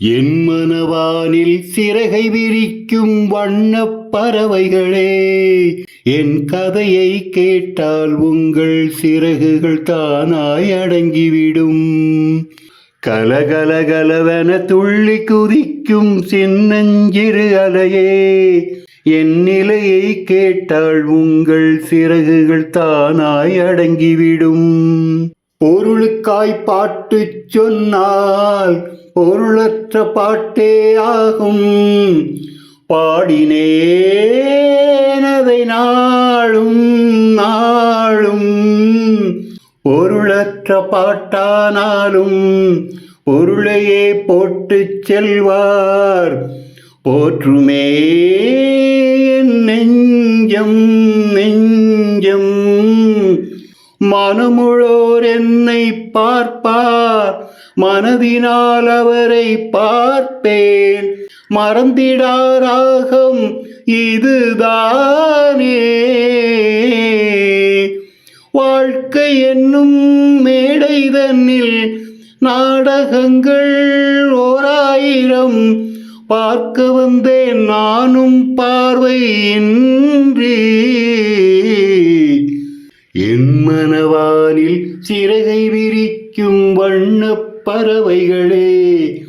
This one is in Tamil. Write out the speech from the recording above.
என் மனவானில் சிறகை விரிக்கும் வண்ண பறவைகளே என் கதையை கேட்டால் உங்கள் சிறகுகள் தானாய் அடங்கிவிடும். கலகலகலவென துள்ளி குதிக்கும் சின்னஞ்சிறு அலையே என் நிலையை கேட்டால் உங்கள் சிறகுகள் தானாய் அடங்கிவிடும். பொருளுக்காய் பாட்டு சொன்னால் பொருளற்ற பாட்டே ஆகும். பாடினேனதை நாளும் நாளும் பொருளற்ற பாட்டானாலும் பொருளையே போட்டு செல்வார். போற்றுமே என் நெஞ்சம் நெஞ்சம் மனமுழோர் என்னை பார்ப்பார். மனதினால் அவரை பார்ப்பேன். மறந்திடாராகம் இதுதானே. வாழ்க்கை என்னும் மேடை தன்னில் நாடகங்கள் ஓராயிரம். பார்க்க வந்தேன் நானும் பார்வையின்றி. செம்மனவானில் சிறகை விரிக்கும் வண்ணப் பறவைகளே.